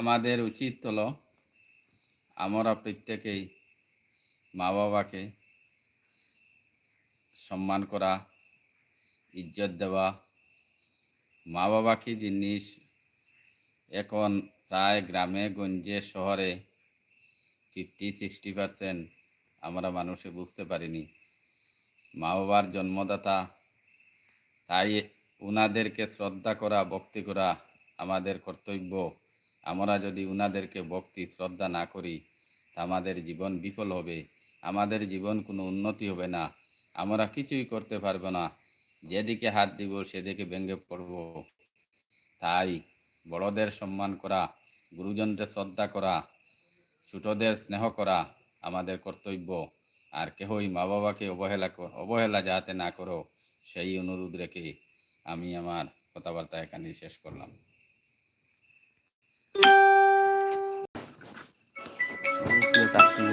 আমাদের উচিত হলো আমরা প্রত্যেকেই মা বাবাকে সম্মান করা, ইজ্জত দেওয়া। মা বাবা কি জিনিস এখন প্রায় গ্রামে, গঞ্জে, শহরে ফিফটি সিক্সটি পারসেন্ট আমরা মানুষে বুঝতে পারিনি। মা বাবার জন্মদাতা, তাই উনাদেরকে শ্রদ্ধা করা, ভক্তি করা আমাদের কর্তব্য। আমরা যদি উনাদেরকে ভক্তি, শ্রদ্ধা না করি আমাদের জীবন বিফল হবে। আমাদের জীবন কোনো উন্নতি হবে না। আমরা কিছুই করতে পারব না। যেদিকে হাত দিব, সেদিকে ভেঙে পড়ব। তাই বড়দের সম্মান করা, গুরুজনদের শ্রদ্ধা করা, ছোটদের স্নেহ করা আমাদের কর্তব্য। আর কেহই মা বাবাকে অবহেলা অবহেলা যাতে না করো, সেই অনুরোধ রেখে আমি আমার কথাবার্তা এখানে শেষ করলাম। That's tak